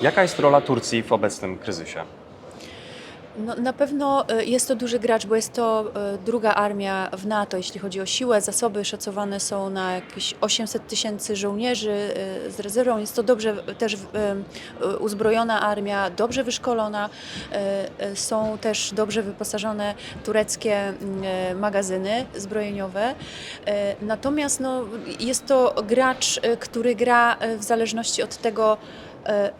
Jaka jest rola Turcji w obecnym kryzysie? No, na pewno e, jest to duży gracz, bo jest to e, druga armia w NATO, jeśli chodzi o siłę. Zasoby szacowane są na jakieś 800 tysięcy żołnierzy e, z rezerwą. Jest to dobrze też uzbrojona armia, dobrze wyszkolona. Są też dobrze wyposażone tureckie mm, magazyny zbrojeniowe. Natomiast no, jest to gracz, który gra w zależności od tego,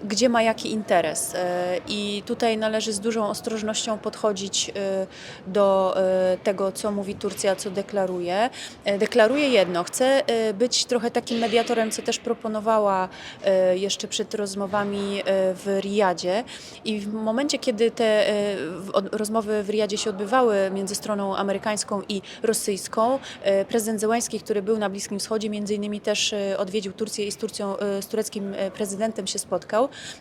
gdzie ma jaki interes. E, I tutaj należy z dużą ostrożnością podchodzić e, do e, tego, co mówi Turcja, co deklaruje. E, Deklaruje jedno, chce e, być trochę takim mediatorem, co też proponowała e, jeszcze przed rozmowami e, w Riyadzie. I w momencie, kiedy te e, rozmowy w Riyadzie się odbywały między stroną amerykańską i rosyjską, e, prezydent Zełański, który był na Bliskim Wschodzie, między innymi też e, odwiedził Turcję i z, Turcją, e, z tureckim e, prezydentem się spotkał.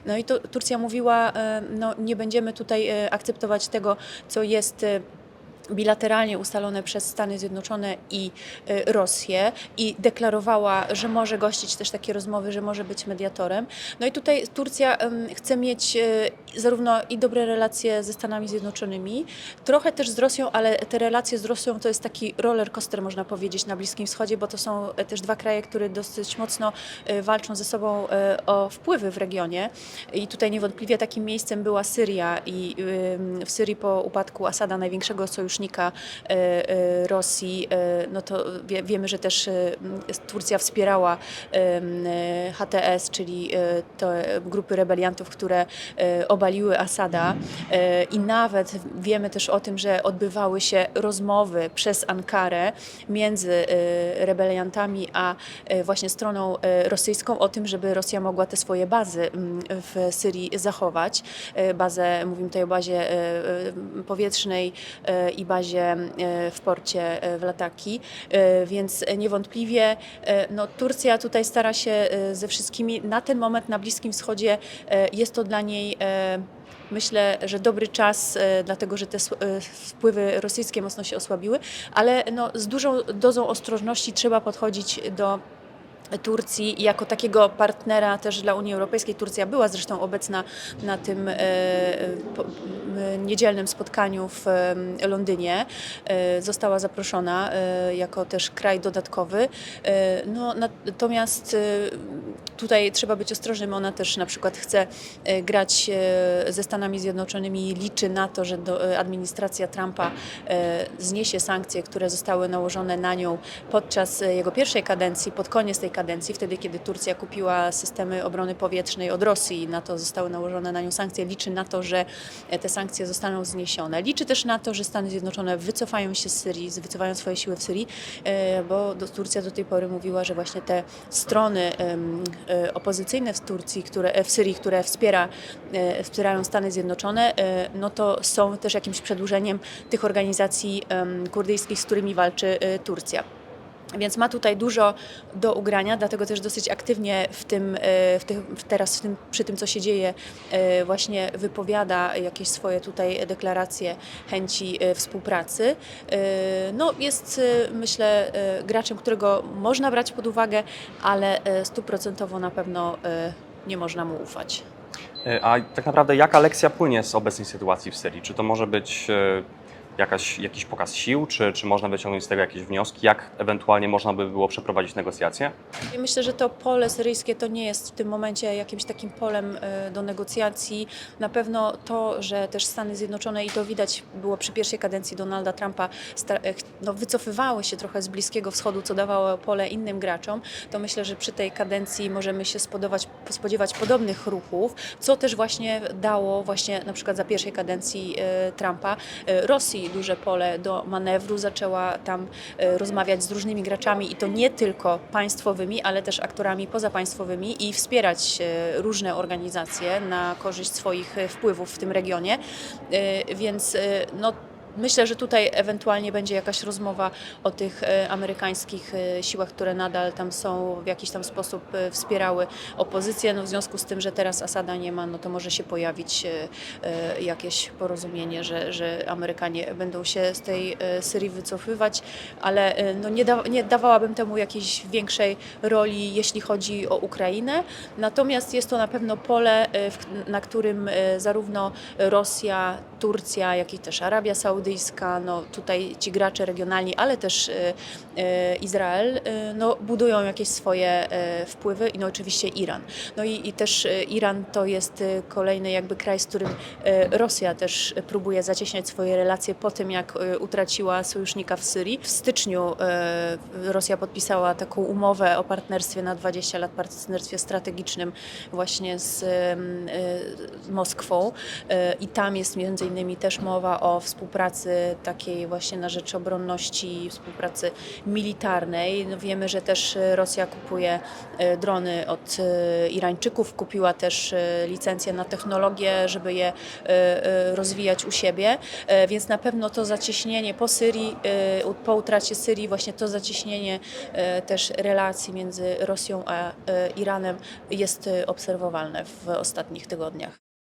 No i to Turcja mówiła, e, no nie będziemy tutaj e, akceptować tego, co jest e, bilateralnie ustalone przez Stany Zjednoczone i e, Rosję i deklarowała, że może gościć też takie rozmowy, że może być mediatorem. No i tutaj Turcja chce mieć e, zarówno i dobre relacje ze Stanami Zjednoczonymi, trochę też z Rosją, ale te relacje z Rosją to jest taki roller coaster, można powiedzieć, na Bliskim Wschodzie, bo to są e, też dwa kraje, które dosyć mocno walczą ze sobą o wpływy w regionie. I tutaj niewątpliwie takim miejscem była Syria i w Syrii po upadku Asada, największego sojusznika e, e, Rosji, e, no to wie, wiemy, że też Turcja wspierała HTS, czyli te grupy rebeliantów, które obaliły Asada i nawet wiemy też o tym, że odbywały się rozmowy przez Ankarę między rebeliantami a właśnie stroną rosyjską o tym, żeby Rosja mogła te swoje bazy w Syrii zachować. Bazę, mówimy tutaj o bazie powietrznej i bazie e, w porcie e, w Lataki, E, więc niewątpliwie no, Turcja tutaj stara się ze wszystkimi, na ten moment na Bliskim Wschodzie jest to dla niej Myślę, że dobry czas, dlatego że te wpływy rosyjskie mocno się osłabiły, ale no, z dużą dozą ostrożności trzeba podchodzić do Turcji jako takiego partnera też dla Unii Europejskiej. Turcja była zresztą obecna na tym e, niedzielnym spotkaniu w em, Londynie. E, Została zaproszona e, jako też kraj dodatkowy. E, No, natomiast e, tutaj trzeba być ostrożnym. Ona też na przykład chce e, grać e, ze Stanami Zjednoczonymi i liczy na to, że e, administracja Trumpa zniesie sankcje, które zostały nałożone na nią podczas jego pierwszej kadencji, pod koniec tej kadencji, wtedy kiedy Turcja kupiła systemy obrony powietrznej od Rosji i na to zostały nałożone na nią sankcje. Liczy na to, że te sankcje zostaną zniesione. Liczy też na to, że Stany Zjednoczone wycofają się z Syrii, wycofają swoje siły w Syrii, bo Turcja do tej pory mówiła, że właśnie te strony opozycyjne w Turcji, które, e, w Syrii, które wspiera, e, wspierają Stany Zjednoczone, e, no to są też jakimś przedłużeniem tych organizacji kurdyjskich, z którymi walczy e, Turcja. Więc ma tutaj dużo do ugrania, dlatego też dosyć aktywnie w tym, e, w teraz w tym, przy tym, co się dzieje, e, właśnie wypowiada jakieś swoje tutaj deklaracje chęci e, współpracy. No, jest myślę graczem, którego można brać pod uwagę, ale stuprocentowo na pewno nie można mu ufać. A tak naprawdę jaka lekcja płynie z obecnej sytuacji w Syrii? Czy to może być jakaś, jakiś pokaz sił, czy, czy można wyciągnąć z tego jakieś wnioski? Jak ewentualnie można by było przeprowadzić negocjacje? I myślę, że to pole syryjskie to nie jest w tym momencie jakimś takim polem e, do negocjacji. Na pewno to, że też Stany Zjednoczone, i to widać było przy pierwszej kadencji Donalda Trumpa, e, no, wycofywały się trochę z Bliskiego Wschodu, co dawało pole innym graczom, to myślę, że przy tej kadencji możemy się spodziewać, spodziewać podobnych ruchów, co też właśnie dało właśnie na przykład za pierwszej kadencji e, Trumpa e, Duże pole do manewru, zaczęła tam e, rozmawiać z różnymi graczami i to nie tylko państwowymi, ale też aktorami pozapaństwowymi i wspierać e, różne organizacje na korzyść swoich e, wpływów w tym regionie. Więc no, Myślę, że tutaj ewentualnie będzie jakaś rozmowa o tych e, amerykańskich e, siłach, które nadal tam są, w jakiś tam sposób e, wspierały opozycję. No, w związku z tym, że teraz Asada nie ma, no to może się pojawić jakieś porozumienie, że, że Amerykanie będą się z tej Syrii wycofywać, ale no, nie, da, nie dawałabym temu jakiejś większej roli, jeśli chodzi o Ukrainę. Natomiast jest to na pewno pole, na którym zarówno Rosja, Turcja, jak i też Arabia Saudyjska, no tutaj ci gracze regionalni, ale też e, e, Izrael, e, no budują jakieś swoje wpływy i no oczywiście Iran. No i, i też Iran to jest kolejny jakby kraj, z którym Rosja też próbuje zacieśniać swoje relacje po tym, jak utraciła sojusznika w Syrii. W styczniu Rosja podpisała taką umowę o partnerstwie na 20 lat, partnerstwie strategicznym właśnie z Moskwą i tam jest między innymi też mowa o współpracy takiej właśnie na rzecz obronności, współpracy militarnej. No wiemy, że też e, Rosja kupuje e, drony od e, Irańczyków, kupiła też licencje na technologię, żeby je rozwijać u siebie, więc na pewno to zacieśnienie po Syrii, po utracie Syrii, właśnie to zacieśnienie też relacji między Rosją a Iranem jest obserwowalne w ostatnich tygodniach.